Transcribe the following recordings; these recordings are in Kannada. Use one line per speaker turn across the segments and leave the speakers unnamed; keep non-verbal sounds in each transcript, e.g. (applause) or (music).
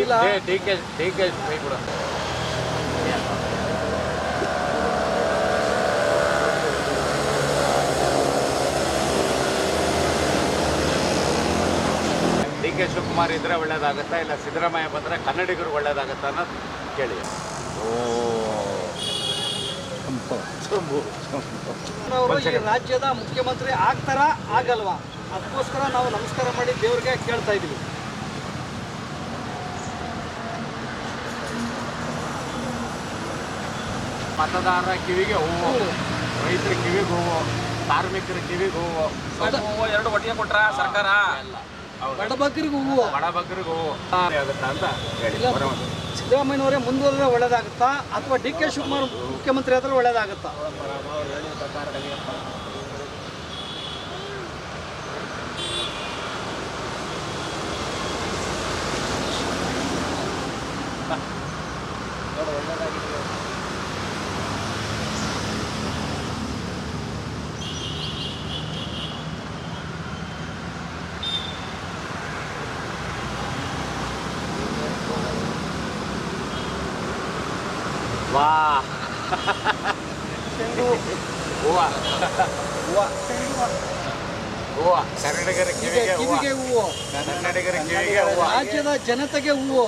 ಇಲ್ಲ.
D K D K by D K Shivakumar ಇದ್ರೆ ಒಳ್ಳೇದಾಗುತ್ತಾ? ಇಲ್ಲ ಸಿದ್ದರಾಮಯ್ಯ ಬಂದ್ರೆ ಕನ್ನಡಿಗರು ಒಳ್ಳೇದಾಗುತ್ತಾ ಅನ್ನೋದು ಕೇಳಿ.
ರಾಜ್ಯದ ಮುಖ್ಯಮಂತ್ರಿ ಆಗ್ತಾರಾ? ಆಗಲ್ವಾ? ಅದಕ್ಕೋಸ್ಕರ ನಾವು ನಮಸ್ಕಾರ ಮಾಡಿ ದೇವ್ರಿಗೆ ಕೇಳ್ತಾ ಇದ್ದೀವಿ
ಮತದಾರರ ಕಿವಿಗೆ ಹೂವು ರೈತರ ಕಿವಿಗೆ ಹೂವು ಕಾರ್ಮಿಕರ ಕಿವಿಗೆ ಹೂವು.
ಹೂವು ಎರಡು ಒಟ್ಟಿಗೆ ಕೊಟ್ರ ಸರ್ಕಾರ?
ಹೌದು.
ಬಡಬಗ್ಗರಿಗೂ ಹೂವು.
ಬಡಬಗ್ಗರಿಗೆ ಹೂವು. ಆಗುತ್ತಾ ಅಂತ.
ಸಿದ್ದರಾಮಯ್ಯನವರೇ ಮುಂದುವರೆದ್ರೆ ಒಳ್ಳೇದಾಗುತ್ತಾ? ಅಥವಾ ಡಿ ಕೆ ಶಿವಕುಮಾರ್ ಮುಖ್ಯಮಂತ್ರಿ ಆದ್ರೆ ಒಳ್ಳೇದಾಗುತ್ತಾ?
ವಾ ಹೂವ (laughs) ಹೂವ ಕನ್ನಡಿಗರ ಕಿವಿಗೆ ಹೂವು.
ಕಿವಿಗೆ ಹೂವು.
ಕನ್ನಡಿಗರ ಕಿವಿಗೆ ಹೂವು.
ರಾಜ್ಯದ ಜನತೆಗೆ ಹೂವು.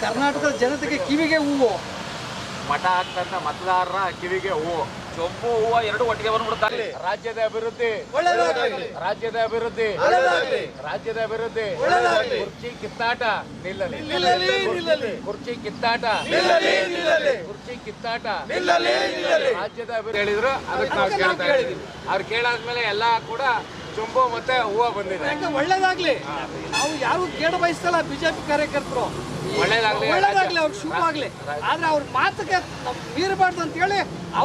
ಕರ್ನಾಟಕದ ಜನತೆಗೆ ಕಿವಿಗೆ ಹೂವು.
ಮಠ ಆಗ್ತಂತ ಮತದಾರರ ಕಿವಿಗೆ ಹೂವು.
ಚೊಂಬು ಹೂವು ಎರಡು ಒಟ್ಟಿಗೆ ಬಂದ್ಬಿಡ್ತಾರೆ
ರಾಜ್ಯದ ಅಭಿವೃದ್ಧಿ. ರಾಜ್ಯದ ಅಭಿವೃದ್ಧಿ. ರಾಜ್ಯದ ಅಭಿವೃದ್ಧಿ. ಕುರ್ಚಿ ಕಿತ್ತಾಟ ನಿಲ್ಲಲಿ. ಕುರ್ಚಿ ಕಿತ್ತಾಟ. ಕುರ್ಚಿ ಕಿತ್ತಾಟ. ರಾಜ್ಯದ ಅಭಿವೃದ್ಧಿ ಹೇಳಿದ್ರು ಅದಕ್ಕೆ ನಾವು ಕೇಳ್ತಾ ಇದ್ದೀವಿ. ಅವ್ರು ಕೇಳಾದ್ಮೇಲೆ ಎಲ್ಲ ಕೂಡ ಚುಂಬು ಮತ್ತೆ ಹೂವು ಬಂದಿದೆ.
ಒಳ್ಳೇದಾಗ್ಲಿ? ನಾವು ಯಾರು ಕೇಳ ಬಯಸ್ತಲ್ಲ ಬಿಜೆಪಿ ಕಾರ್ಯಕರ್ತರು.
ಒಳ್ಳೇದಾಗ್ಲಿ.
ಒಳ್ಳೇದಾಗ್ಲಿ ಅವ್ರಿಗೆ ಆಗ್ಲಿ ಆದ್ರೆ ಅವ್ರ ಮಾತಕ್ಕೆ ಮೀರಬಾರ್ದು ಅಂತ ಹೇಳಿ